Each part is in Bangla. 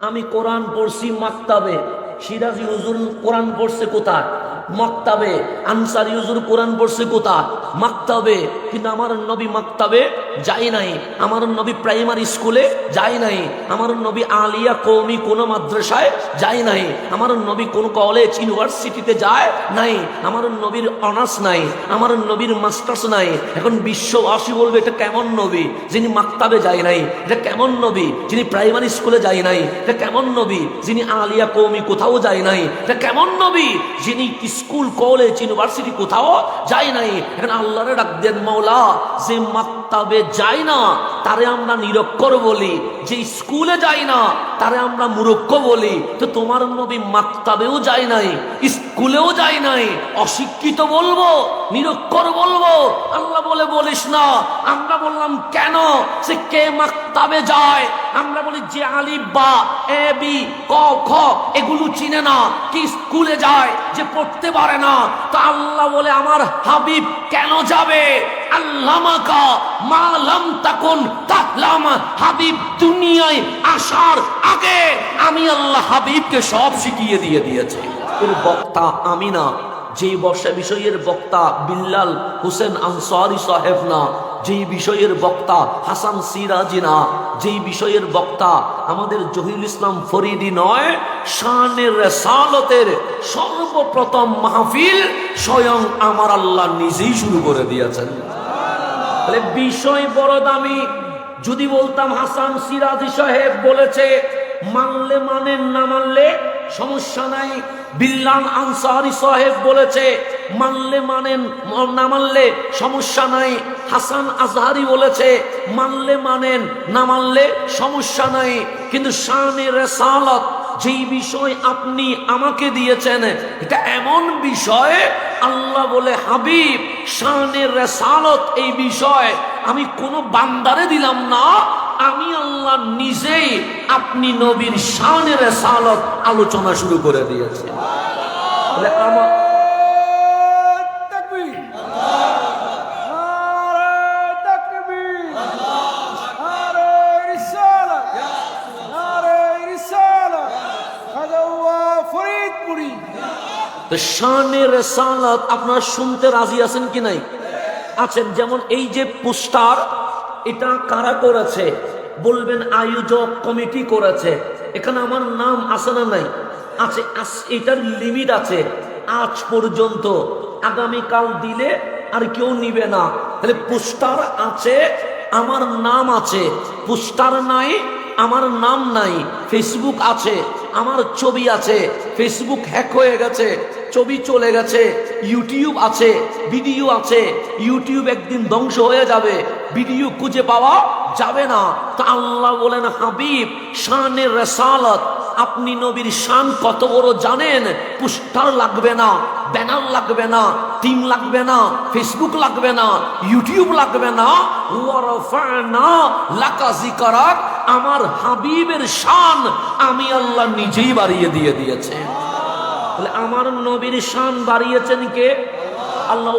আমি কোরআন পড়ছি মাক্তাবে। সিরাজি হুজুর কোরআন পড়ছে কোথায়? মক্তাবে। আনসারি হুজুর কোরআন পড়ছে কোথায়? মাক্তাবে, কিন্তু আমার নবী মাক্তাবে যাই নাই। আমার নবী প্রাইমারি স্কুলে যাই নাই। আমার নবী আলিয়া কৌমি কোন মাদ্রাসায় যাই নাই। আমার নবী কোন কলেজ ইউনিভার্সিটিতে যায় নাই। আমার নবীর অনার্স নাই। আমার নবীর মাস্টার্স নাই। এখন বিশ্ববাসী বলবে, এটা কেমন নবী যিনি মাক্তাবে যায় নাই? এটা কেমন নবী যিনি প্রাইমারি স্কুলে যায় নাই? এটা কেমন নবী যিনি আলিয়া কৌমি কোথাও যায় নাই? এটা কেমন নবী যিনি স্কুল কলেজ ইউনিভার্সিটি কোথাও যায় নাই? এখন আল্লাহরে ডাক দেন মাওলা যে মাক্তাবে যাই না, তারে আমরা নিরক্ষর বলি। যে স্কুলে যাই না, তারে আমরা মুরক্ষ বলি। তো তোমার নবী মাক্তাবেও যায় নাই, স্কুলেও যায় নাই। অশিক্ষিত বলব, নিরক্ষর বলব। আল্লাহ বলে, বলিস না। আমরা বললাম, কেন? সে কে মাক্তাবে যায়? আমরা বলি, যে আলিফ বা, এ, বি, ক, খ, এগুলো চিনে না। কি স্কুলে যায়, যে পড়তে পারে না। তা আল্লাহ বলে, আমার হাবিব কেন যাবে? আল্লামাকা মালাম তাকুন তাহলামা হাবিব দুনিয়ায় আসার আগে আমি আল্লাহ হাবিবকে সব শিখিয়ে দিয়ে দিয়েছি। এর বক্তা আমি না যেই বর্ষা বিষয়ের বক্তা বিল্লাল হোসেন আনসারি সাহেব না যেই বিষয়ের বক্তা হাসান সিরাজি না, যেই বিষয়ের বক্তা আমাদের জহির ইসলাম ফরিদি নয়, শানের রেসালতের সর্বপ্রথম মাহফিল স্বয়ং আমার আল্লাহ নিজেই শুরু করে দিয়েছেন। তাহলে বিষয় বড় দামি। যদি বলতাম হাসান সিরাজি সাহেব বলেছে, মানলে মানেন না মানলে সমস্যা নাই। বিল্লান আনসারি সাহেব বলেছে, মানলে মানেন না মানলে সমস্যা নাই। হাসান আজহারি বলেছে, মানলে মানেন, না মানলে সমস্যা নাই। কিন্তু শানে রেসালত যেই বিষয় আপনি আমাকে দিয়েছেন, এটা এমন বিষয়, আল্লাহ বলে, হাবিব শানের রেসালত এই বিষয় আমি কোনো বান্দারে দিলাম না। আমি আল্লাহ নিজেই আপনি নবীর শানের রেসালত আলোচনা শুরু করে দিয়েছে। আমার তো রেসালত আপনারা শুনতে রাজি আছেন কি নাই? আছেন, যেমন এই যে পোস্টার, এটা কারা করেছে? বলবেন আয়োজক কমিটি করেছে। এখানে আমার নাম আছে না নাই? আছে এটার লিমিট আছে। আজ পর্যন্ত আগামী আগামীকাল দিলে আর কেউ নিবে না। তাহলে পোস্টার আছে, আমার নাম আছে। পোস্টার নাই আমার নাম নাই ফেসবুক আছে, আমার ছবি আছে ফেসবুক হ্যাক হয়ে গেছে, ছবি চলে গেছে ইউটিউব আছে ভিডিও আছে ইউটিউব একদিন ধ্বংস হয়ে যাবে ভিডিও খুঁজে পাওয়া যাবে না। তা আল্লাহ বলেন, হাবিব শানের রেসালত আপনি নবীর শান কত বড় জানেন? পোস্টার লাগবে না, ব্যানার লাগবে না, টিম লাগবে না ফেসবুক লাগবে না ইউটিউব লাগবে না। আমার হাবিবের শান আমি আল্লাহ নিজেই বাড়িয়ে দিয়ে দিয়েছে তাহলে আমার নবীর শান বাড়িয়েছেন কে? আল্লাহ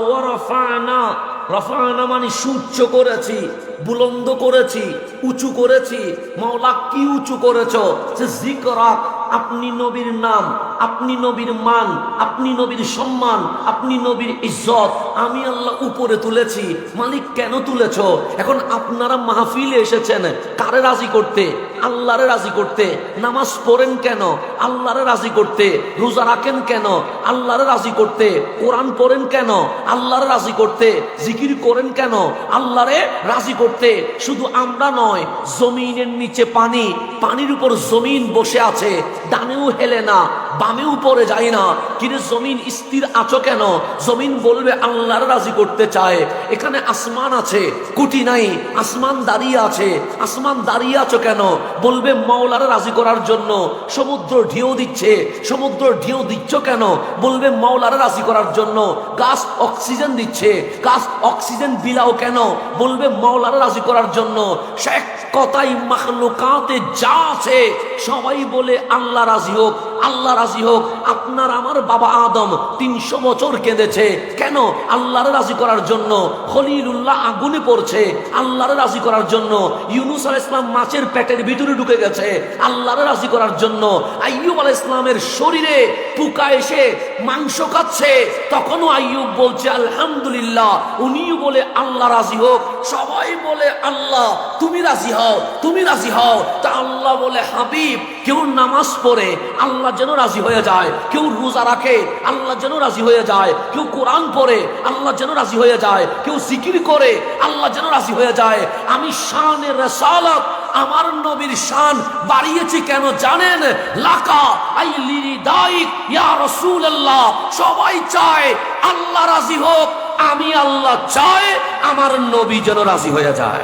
রফানা মানে সুচ্চ করেছি, বুলন্দ করেছি, উঁচু করেছি। মাওলা কি উঁচু করেছ? যে জিকরাক, আপনি নবীর নাম। আপনি নবীর মান, আপনি নবীর সম্মান, আপনি নবীর ইজ্জত, আমি আল্লাহ উপরে তুলেছি, মালিক কেন তুলেছ? এখন আপনারা মাহফিলে এসেছেন, কারে রাজি করতে? আল্লাহরে রাজি করতে। নামাজ পড়েন কেন? আল্লাহরে রাজি করতে। রোজা রাখেন কেন? আল্লাহরে রাজি করতে। কোরআন পড়েন কেন? আল্লাহরে রাজি করতে। জিকির করেন কেন? আল্লাহরে রাজি করতে। শুধু আমরা নয়, জমিনের নিচে পানি, পানির উপর জমিন বসে আছে ডানেও হেলে না। বামেও উপরে যায় না। কিরে, জমিন স্থির আছো কেন? জমিন বলবে আল্লাহর রাজি করতে চায়। এখানে আসমান আছে, কুটি নাই, আসমান দাঁড়িয়ে আছে। আসমান দাঁড়িয়ে আছো কেন? বলবে, মাওলার রাজি করার জন্য। সমুদ্র ঢেউ দিচ্ছে, সমুদ্র ঢেউ দিচ্ছ কেন? বলবে, মাওলার রাজি করার জন্য। গাছ অক্সিজেন দিচ্ছে, গাছ অক্সিজেন বিলাও কেন? বলবে, মাওলার রাজি করার জন্য। এক কথাই মাখলুকাতে যা আছে, সবাই বলে আল্লাহ রাজি হোক, আল্লাহ রাজি হোক। আপনার আমার বাবা আদম তিনশো বছর কেঁদেছে। কেন? আল্লাহর রাজি করার জন্য খলিলুল্লাহ আগুনে পড়ছে। আল্লাহর রাজি করার জন্য ইউনুস আল ইসলাম মাছের পেটের ভিতরে ঢুকে গেছে। আল্লাহর রাজি করার জন্য আইয়ুব আল ইসলামের শরীরে পোকা এসে মাংস খাচ্ছে। তখনও আইয়ুব বলছে, আলহামদুলিল্লাহ। উনিও বলে, আল্লাহ রাজি হোক। সবাই বলে, আল্লাহ, তুমি রাজি হও। তুমি রাজি হও। তা আল্লাহ বলে, হাবিব, কেউ নামাজ পড়ে, আল্লাহ যেন রাজি হয়ে যায়। কেউ রোজা রাখে, আল্লাহ যেন রাজি হয়ে যায়। কেউ কোরআন পড়ে, আল্লাহ যেন রাজি হয়ে যায়। কেউ জিকির করে, আল্লাহ যেন রাজি হয়ে যায়। আমি শানের রেসালত, আমার নবীর শান বাড়িয়েছি কেন জানেন? লাকা আই লিরি দাইক, ইয়া রাসূলুল্লাহ, সবাই চায় আল্লাহ রাজি হোক, আমি আল্লাহ চাই আমার নবী যেন রাজি হয়ে যায়।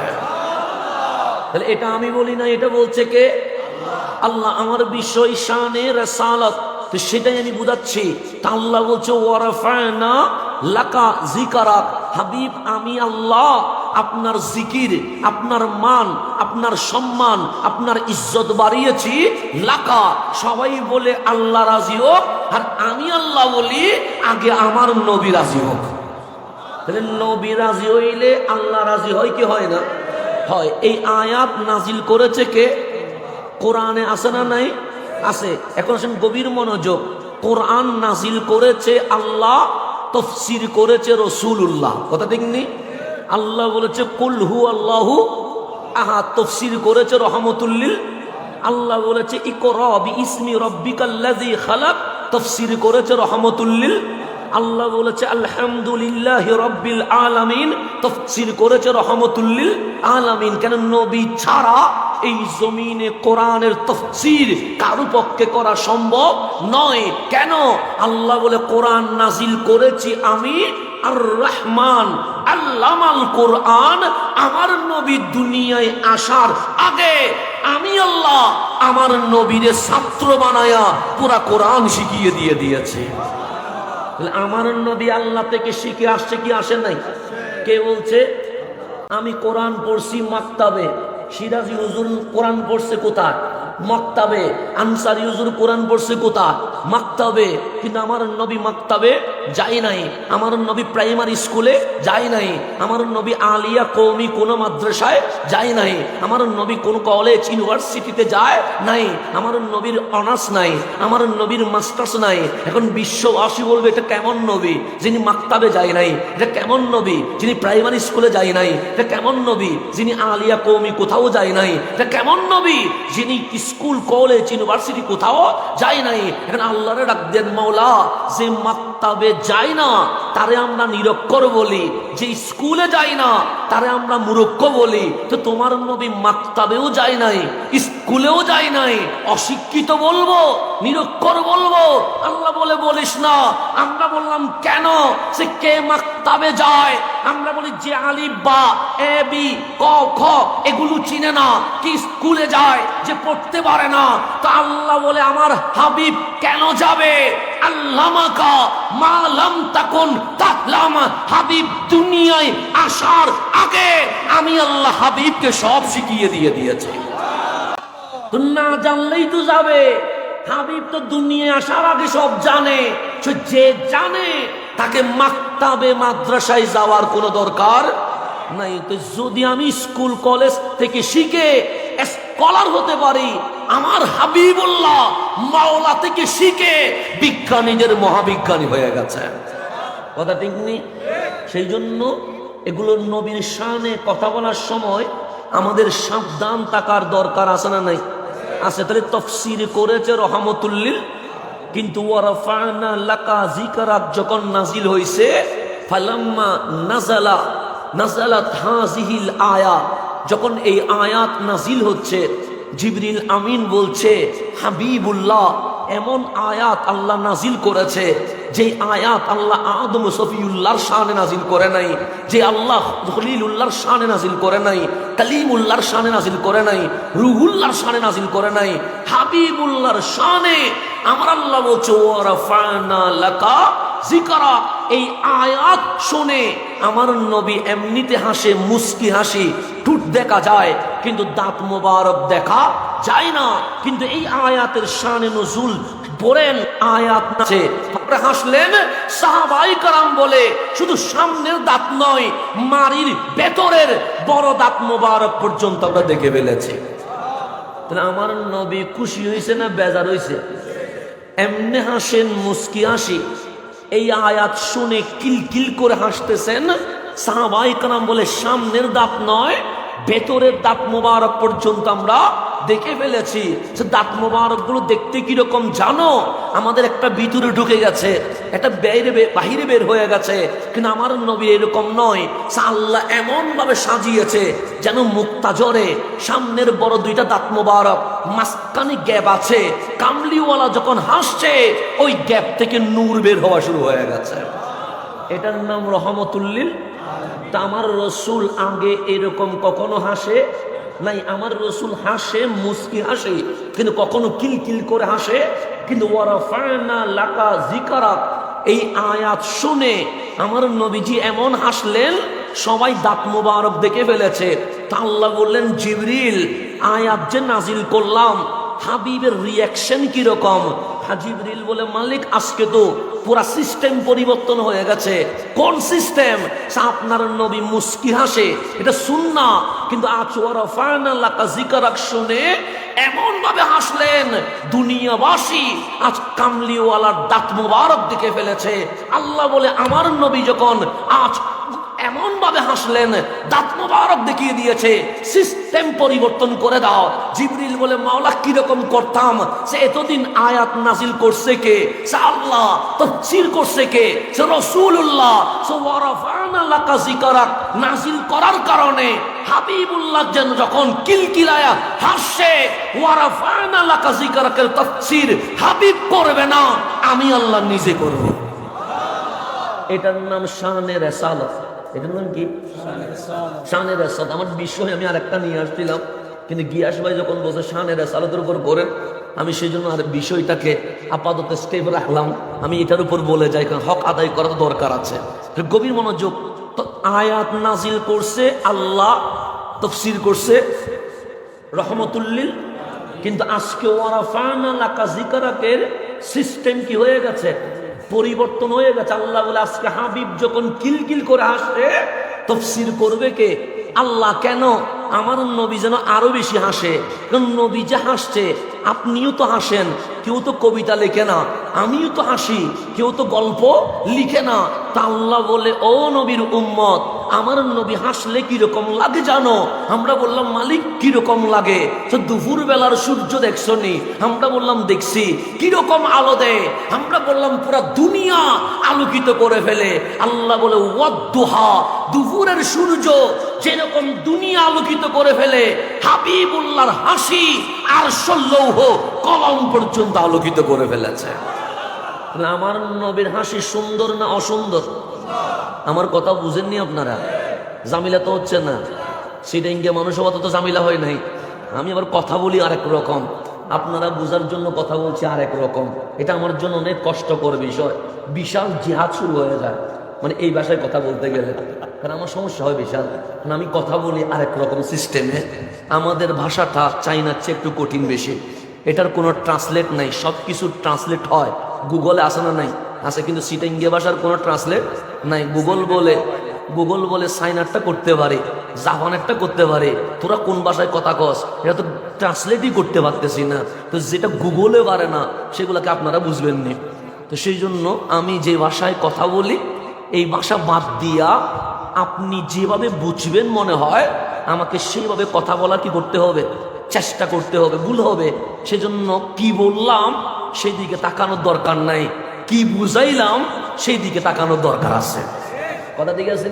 তাহলে এটা আমি বলি না, এটা বলছে কে? আল্লাহ। আমার বিষয়, শানে রেসালত। তো সেটাই আমি বুঝাচ্ছি। তা আল্লাহ বলছে ওয়ারাফায়না লাকা জিকারাক হাবিব, আমি আল্লাহ, আপনার জিকির, আপনার মান, আপনার সম্মান, আপনার ইজ্জত বাড়িয়েছি লাকা। সবাই বলে, আল্লাহ রাজি হোক। আর আমি আল্লাহ বলি, আগে আমার নবী রাজি হোক। তাহলে নবী রাজি হইলে আল্লাহ রাজি হয় কি হয় না? হয়। এই আয়াত নাজিল করেছে কে? কোরআনে আছে না নাই? আছে। এখন আসেন গভীর মনোযোগ। কোরআন নাজিল করেছে আল্লাহ, তফসির করেছে রসুল্লাহ কথা ঠিক নেই? আল্লাহ বলেছে কুলহু আল্লাহু আহা তফসির করেছে রহমতুল্লিল আল্লাহ বলেছে ইকো ইকরবি ইসমি রব্বিকাল্লাযী খালাক তফসির করেছে রহমতুল্লিল আল্লাহ বলেছে, আলহামদুলিল্লাহ রব্বিল আলামিন। তফসির করেছে রহমতুল্লিল আলামিন। কেন নবী ছাড়া এই জমিনে কোরআনের তফসির কারও পক্ষে করা সম্ভব নয়? কেন? আল্লাহ বলে, কোরআন নাজিল করেছি আমি আর রহমান আল্লামাল কোরআন। আমার নবী দুনিয়ায় আসার আগে আমি আল্লাহ আমার নবীরে ছাত্র বানায়া পুরা কোরআন শিখিয়ে দিয়ে দিয়েছে। আমার নবী আল্লাহ থেকে শিখে আসছে কি আসে নাই? কে বলছে? আমি কোরআন পড়ছি মাক্তাবে। সিরাজি হুজুর কোরআন পড়ছে কোথায়? মক্তাবে। আনসারি হুজুর কোরআন পড়ছে কোথায়? মাক্তাবে। কিন্তু আমার নবী মাক্তাবে যাই নাই। আমার নবী প্রাইমারি স্কুলে যাই নাই। আমার নবী আলিয়া কৌমি কোনো মাদ্রাসায় যাই নাই। আমার নবী কোন কলেজ ইউনিভার্সিটিতে যায় নাই। আমার নবীর অনার্স নাই। আমার নবীর মাস্টার্স নাই। এখন বিশ্ববাসী বলবে, এটা কেমন নবী? যিনি মাক্তাবে যায় নাই। এটা কেমন নবী? যিনি প্রাইমারি স্কুলে যায় নাই। এটা কেমন নবী? যিনি আলিয়া কৌমি কোথাও যায় নাই। এটা কেমন নবী? যিনি স্কুল, কলেজ, ইউনিভার্সিটি কোথাও যায় নাই। এখন আল্লাহরে ডাক দেন মাওলা, যে মাক্তাবে যায় না তারে আমরা নিরক্ষর বলি। যে স্কুলে যাই না, তারে আমরা মূর্খ বলি। তো তোমার নবী মাক্তাবেও যায় নাই, স্কুলেও যায় নাই। অশিক্ষিত বলব, নিরক্ষর বলব। আল্লাহ বলে, বলিস না। আমরা বললাম, কেন? সে কে মাক্তাবে যায়? আমরা বলি, যে আলিফ বা এ, বি, ক, খ, এগুলো চিনে না। কি স্কুলে যায়, যে পড়তে পারে না। তো আল্লাহ বলে, আমার হাবিব কেন যাবে? আল্লামাকা মালাম তাকুন হাবিব দুনিয়ায় আসার আগে আমি আল্লাহ হাবিবকে সব শিখিয়ে দিয়ে দিয়েছি। না জানলেই তো যাবে। হাবিব তো দুনিয়ায় আসার আগে সব জানে। যে জানে, তাকে মাক্তাবে মাদ্রাসায় যাওয়ার কোনো দরকার নাই। তো যদি আমি স্কুল, কলেজ থেকে শিখে স্কলার হতে পারি, আমার হাবিবুল্লাহ মাওলা থেকে শিখে বিজ্ঞানীদের মহাবিজ্ঞানী হয়ে গেছে কথা ঠিক নেই? সেই জন্য এগুলো নবীর শানে কথা বলার সময় আমাদের সাবধান থাকার দরকার আছে না নাই? আছে। তাহলে তফসির করেছে রহমতুল্লিল, কিন্তু ওয়ারাফানা লাকা জিকারাত যখন নাজিল হইছে, ফালাম্মা নাজালা নাজালাত হাজিহিল আয়াত, যখন এই আয়াত নাজিল হচ্ছে, জিবরিল আমিন বলছে, হাবিবুল্লাহ এমন আয়াত আল্লাহ নাজিল করেছে যে আয়াত আল্লাহ আদম সফিউল্লাহর শানে নাজিল করে নাই, যে আল্লাহ খলিলুল্লাহর শানে নাজিল করে নাই, কালিমুল্লাহর শানে নাজিল করে নাই, রুহুল্লাহর শানে নাজিল করে নাই, হাবিবুল্লাহর শানে। আমার আল্লাহ বলছে ওয়ারাফানা লাকা জিকারা এই আয়াত শুনে আমার নবী এমনিতে হাসে, মুস্কি হাসি, ঠুট দেখা যায়, কিন্তু দাঁত মোবারক দেখা যায় না। কিন্তু এই আয়াতের শানে নজুল বলেন আয়াত আছে হাসলেন, সাহাবাই কারাম বলে, শুধু সামনের দাঁত নয় মারির ভেতরের বড় দাঁত মোবারক পর্যন্ত আমরা দেখে ফেলেছি। তাহলে আমার নবী খুশি হয়েছে না বেজার হয়েছে এমনি হাসেন, মুস্কি হাসি। এই আয়াত শুনে কিল কিল করে হাসতেছেন। সাহাবাই কালাম বলে সামনের দাঁত নয়, ভেতরের দাঁত মোবারক পর্যন্ত আমরা দেখে ফেলেছি। সে দাঁত মোবারকগুলো দেখতে কীরকম জানো? আমাদের একটা ভিতরে ঢুকে গেছে, একটা বাইরে বাহিরে বের হয়ে গেছে। কিন্তু আমার নবী এরকম নয়। সে আল্লাহ এমন ভাবে সাজিয়েছে যেন মুক্তা জরে সামনের বড় দুইটা দাঁত মোবারক, মাঝখানে গ্যাপ আছে। কামলিওয়ালা যখন হাসছে, ওই গ্যাপ থেকে নূর বের হওয়া শুরু হয়ে গেছে। এটার নাম রহমতুল্লিল। তা আমার রসুল আগে এরকম কখনো হাসে? নাই, আমার রসুল হাসে, মুস্কি হাসে, কিন্তু কখনো কিল কিল করে হাসে। কিন্তু লাকা জিকারাক এই আয়াত শুনে আমার নবীজি এমন হাসলেন, সবাই দাঁত মোবারক দেখে ফেলেছে। তা আল্লাহ বললেন, জিবরিল, আয়াত যে নাজিল করলাম, হাবিবের রিয়াকশন কীরকম? হাজিবরিল বলে, মালিক, আজকে তো পুরা সিস্টেম পরিবর্তন হয়ে গেছে। কোন সিস্টেম আপনার নবী মুস্কি হাসে, এটা শুননা কিন্তু আচওয়ারা ফায়নাল্লাহ জিকারাক শুনে এমন ভাবে হাসলেন, দুনিয়াবাসী আজ কামলিওয়ালার দাঁত মুবারক দেখে ফেলেছে। আল্লাহ বলে, আমার নবী যখন আজ এমন ভাবে হাসলেন, দাঁত মোবারক দেখিয়ে দিয়েছে সিস্টেম পরিবর্তন করে দাও। জিবরিল বলে, মাওলা, কীরকম করতাম? সে এতদিন আয়াত নাজিল করছে কে? সে আল্লাহ তফসির করছে কে? সে রসুল্লাহ সে ওয়ারাফানা জিকারাক নাজিল করার কারণে হাবিবুল্লাহ যেন যখন কিলকিলায়া হাসছে ওয়ারাফানা লাকা জিকারাকের তফসির হাবিব করবে না, আমি আল্লাহ নিজে করব। এটার নাম শানে রেসালত। এটার নাম কি? শানের রেসাদ। আমার বিষয় আমি আরেকটা নিয়ে আসছিলাম। কিন্তু গিয়াস ভাই যখন বসে শানের রেসালতের উপর করেন, আমি সেই জন্য আর বিষয়টাকে আপাতত স্টেপ রাখলাম। আমি এটার উপর বলে যাই, কারণ হক আদায় করার দরকার আছে। গভীর মনোযোগ। তো আয়াত নাজিল করছে, আল্লাহ তফসির করছে রহমতুল্লিল কিন্তু আজকে ওয়ারাফানা জিকারাকের সিস্টেম কি হয়ে গেছে? পরিবর্তন হয়ে গেছে। আল্লাহ বলে, আজকে হাবিব যখন কিলকিল করে হাসে, তফসির করবে কে? আল্লাহ কেন? আমার নবী যেন আরও বেশি হাসে। কারণ নবী যে হাসছে, আপনিও তো হাসেন, কেউ তো কবিতা লেখে না। আমিও তো হাসি, কেউ তো গল্প লিখে না। তা আল্লাহ বলে, ও নবীর উম্মত আমার নবী হাসলে কীরকম লাগে জানো? আমরা বললাম, মালিক, কীরকম লাগে? তো দুপুর বেলার সূর্য দেখছ নি আমরা বললাম, দেখছি। কীরকম আলো দেয় আমরা বললাম, পুরা দুনিয়া আলোকিত করে ফেলে। আল্লাহ বলে, ওয়াদ্দুহা, দুপুরের সূর্য যেরকম দুনিয়া আলোকিত করে ফেলে, হাবিবুল্লাহর হাসি আর সল্লৌহ কলম পর্যন্ত আলোকিত করে ফেলেছে। আমার নবীর হাসি সুন্দর না অসুন্দর? আমার কথা বুঝেননি আপনারা? জামিলা তো হচ্ছে না। সিটিংকে মানুষ অত তো জামিলা হয় নাই। আমি আবার কথা বলি আরেক রকম। আপনারা বোঝার জন্য কথা বলছি আরেক রকম। এটা আমার জন্য অনেক কষ্টকর বিষয়। বিশাল জিহাদ শুরু হয়ে যায়। মানে এই ভাষায় কথা বলতে গেলে। কারণ আমার সমস্যা হয় বিশাল। কারণ আমি কথা বলি আরেক রকম সিস্টেমে। আমাদের ভাষাটা চাইনার চেয়ে একটু কঠিন বেশি। এটার কোনো ট্রান্সলেট নাই। সব কিছু ট্রান্সলেট হয় গুগলে আসে না নাই? আছে, কিন্তু সিটাঙ্গিয়া ভাষার কোনো ট্রান্সলেট নাই। গুগল বলে গুগল বলে সাইন সাইনারটা করতে পারে জাপানেরটা করতে পারে। তোরা কোন ভাষায় কথা কস? এটা তো ট্রান্সলেটই করতে পারতেছি না। তো যেটা গুগলে পারে না, সেগুলোকে আপনারা বুঝবেন নি। তো সেই জন্য আমি যে ভাষায় কথা বলি, এই ভাষা বাদ দিয়া আপনি যেভাবে বুঝবেন মনে হয়, আমাকে সেইভাবে কথা বলা কি করতে হবে? চেষ্টা করতে হবে, ভুল হবে। সেজন্য কি বললাম, সেদিকে তাকানোর দরকার নাই। কি বুঝাইলাম সেই দিকে তাকানোর দরকার আছে। কথা ঠিক আছে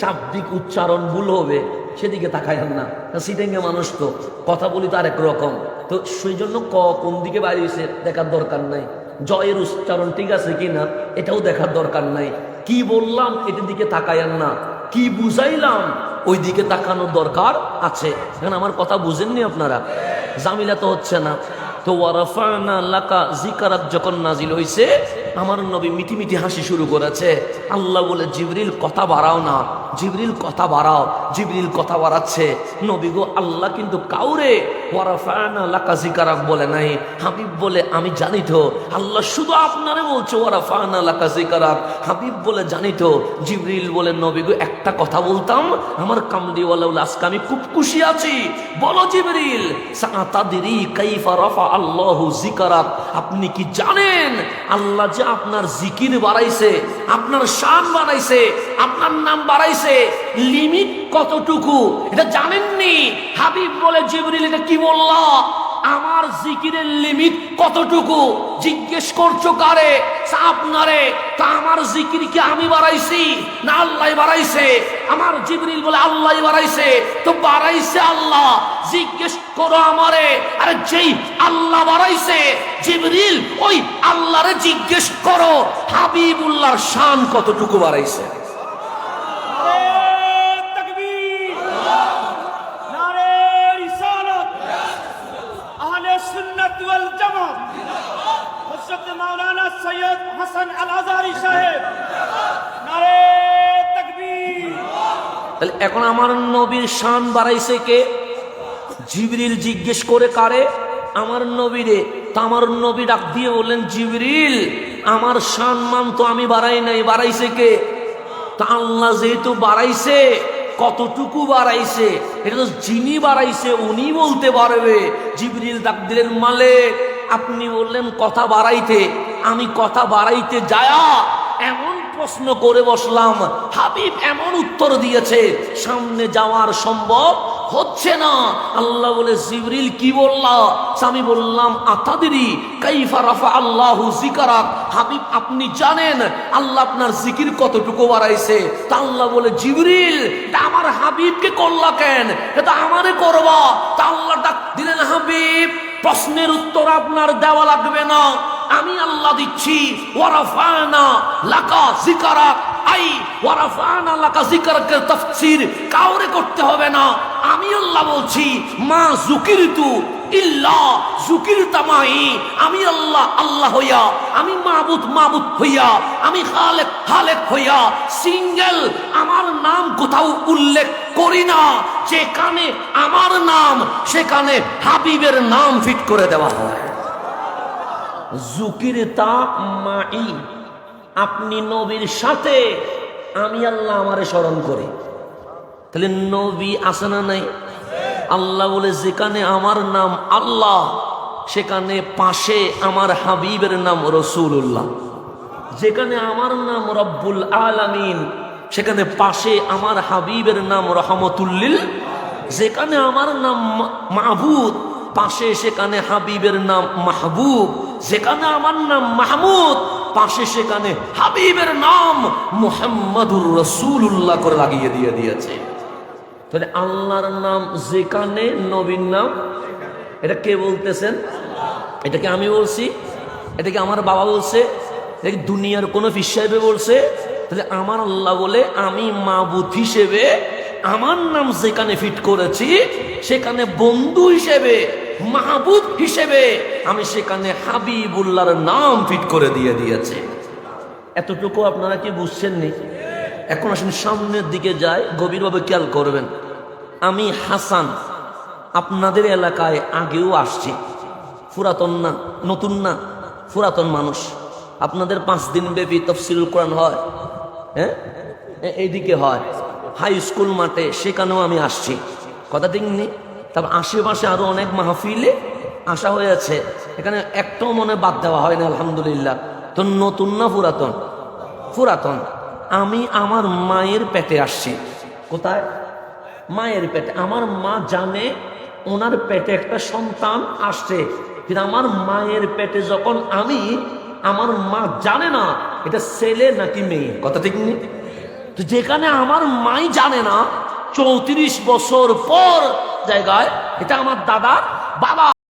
শাব্দিক উচ্চারণ ভুল হবে, সেদিকে তাকাই না। সিটেঙ্গে মানুষ তো, কথা বলি তো আরেক রকম। তো সেই জন্য ক কোন দিকে বাড়িয়েছে, দেখার দরকার নাই। জয়ের উচ্চারণ ঠিক আছে কি না এটাও দেখার দরকার নাই। কি বললাম, এটার দিকে তাকাইয়ান না। কি বুঝাইলাম ওই দিকে তাকানোর দরকার আছে। এখন আমার কথা বুঝেননি আপনারা? জামিলা তো হচ্ছে না। তো ওয়ারাফানা লাকা জিকারাত যখন নাজিল হইছে আমার নবী মিটি মিটি হাসি শুরু করেছে। আল্লাহ বলে, জিবরিল, কথা বাড়াও না। জিবরিল, কথা বাড়াও। জিবরিল, কথা বাড়াচ্ছে। নবী গো, আল্লাহ কিন্তু কাউরে ওয়ারাফানা লাকা জিকারাক বলে নাই। হাবিব বলে, আমি জানি তো, আল্লাহ শুধু আপনারে বলছে ওয়ারাফানা লাকা জিকারাক হাবিব বলে, জানি তো। জিবরিল বলে, নবী গো, একটা কথা বলতাম, আমার কামলিওয়ালা আজকে আমি খুব খুশি আছি। বলো জিবরিল সাআতাদিরি কাইফা রাফা আল্লাহু জিকারাক আপনি কি জানেন, আল্লাহ যে আপনার জিকির বাড়াইছে, আপনার শান বাড়াইছে আপনার নাম বাড়াইছে লিমিট কতটুকু? এটা জানেননি? হাবিব বলে, জিবরিল, এটা কি বলল? আমার জিকিরের লিমিট কতটুকু? জিজ্ঞেস করছ কারে? আপনারে তা আমার জিকির কি আমি বাড়াইছি না আল্লাহ বাড়াইছে? আমার জিবরিল বলে, আল্লাহ বাড়াইছে। তো বাড়াইছে আল্লাহ। জিজ্ঞেস করো আমারে, আরে যেই আল্লাহ বাড়াইছে, জিবরিল, ওই আল্লাহরে জিজ্ঞেস করো। হাবিবুল্লাহর শান কতটুকু বাড়াইছে নারে তাকবীর নারে রিসালাত আহলে সুন্নাত ওয়াল জামাত হযরত মাওলানা সৈয়দ হাসান আল আজারি সাহেব নারে তাকবীর তাহলে এখন আমার নবীর শান বাড়াইছে কে? জিবরিল জিজ্ঞেস করে কারে? আমার নবীরে তা আমার নবী ডাক দিয়ে বললেন, জিবরিল, আমার শান মান তো আমি বাড়াই নাই, বাড়াইছে কে? তা আল্লাহ যেহেতু বাড়াইছে, কতটুকু বাড়াইছে, এটা তো যিনি বাড়াইছে, উনি বলতে পারবে। জিবরিল ডাক দিলেন, মালিক, আপনি বললেন কথা বাড়াইতে, আমি কথা বাড়াইতে যায়া এমন প্রশ্ন করে বসলাম, হাবিব এমন উত্তর দিয়েছে, সামনে যাওয়ার সম্ভব হচ্ছে না। আল্লাহ বলে, জিবরিল কি বললা? আমি বললাম, আতাদিরি, কাইফা রাফা আল্লাহু জিকারাক হাবিব, আপনি জানেন আল্লাহ আপনার জিকির কতটুকু বাড়াইছে? তা আল্লাহ বলে, জিবরিল, তা আমার হাবিবকে করলা কেন? এটা আমারে করবা। তা আল্লাহ ডাক দিলেন, হাবিব, প্রশ্নের উত্তর আপনার দেওয়া লাগবে না। আমি আল্লাহ দিচ্ছি, ওয়ারাফানা লাকা জিকারাক আই, ওয়ারাফানা লাকা জিকারাকের তাফসীর কাউরে করতে হবে না। আমি আল্লাহ বলছি, মা জুকিরতু ইল্লা জুকির তামাই আমি আল্লাহ আল্লাহ হইয়া, আমি মাবুদ মাবুদ হইয়া, আমি খালেক খালেক হইয়া, সিঙ্গেল, আমার নাম কোথাও উল্লেখ করি না। যেখানে আমার নাম, সেখানে হাবিবের নাম ফিট করে দেওয়া হয়। জুকির মাই আপনি নবীর সাথে আমি আল্লাহ আমারে স্মরণ করি। তাহলে নবী আছে না নাই? আল্লাহ বলে, যেখানে আমার নাম আল্লাহ, সেখানে পাশে আমার হাবিবের নাম রসুল্লাহ যেখানে আমার নাম রব্বুল আলামিন, সেখানে পাশে আমার হাবিবের নাম রহমতুল্লিল। যেখানে আমার নাম মাহবুদ পাশে সেখানে হাবিবের নাম মাহবুব। যেখানে আমার নাম মাহমুদ, পাশে সেখানে হাবিবের নাম মুহাম্মাদুর রসুল্লাহ করে লাগিয়ে দিয়ে দিয়েছে। তাহলে আল্লাহর নাম যেখানে, নবীর নাম? এটা কে বলতেছেন? এটাকে আমি বলছি? এটাকে আমার বাবা বলছে? এটা কি দুনিয়ার কোনো সাহেবে বলছে? তাহলে আমার আল্লাহ বলে, আমি মাবুদ হিসেবে আমার নাম যেখানে ফিট করেছি, সেখানে বন্ধু হিসেবে মাহবুব হিসেবে আমি সেখানে হাবিবুল্লাহর নাম ফিট করে দিয়ে দিয়েছে। এতটুকু আপনারা কি বুঝছেন নি এখন আসেন সামনের দিকে যায় গভীরভাবে খেয়াল করবেন। আমি হাসান, আপনাদের এলাকায় আগেও আসছি। পুরাতন না, নতুন না পুরাতন মানুষ। আপনাদের পাঁচ দিন ব্যাপী তফসিল কোরআন হয়। হ্যাঁ? এইদিকে হয়। হাই স্কুল মাঠে, সেখানেও আমি আসছি। কথা ঠিক নেই? তারপর আশেপাশে আরও অনেক মাহফিলে আসা হয়েছে। এখানে একটাও মনে বাদ দেওয়া হয় না আলহামদুলিল্লাহ। তো নতুন না পুরাতন? পুরাতন। আমি আমার মায়ের পেটে আসছি। কোথায়? মায়ের পেটে। আমার মা জানে, ওনার পেটে একটা সন্তান আসছে। কিন্তু আমার মায়ের পেটে যখন আমি, আমার মা জানে না, এটা ছেলে নাকি মেয়ে? কথা ঠিক নেই? তো যেখানে আমার মাই জানে না, চৌত্রিশ বছর পর জায়গায় এটা আমার দাদা বাবা।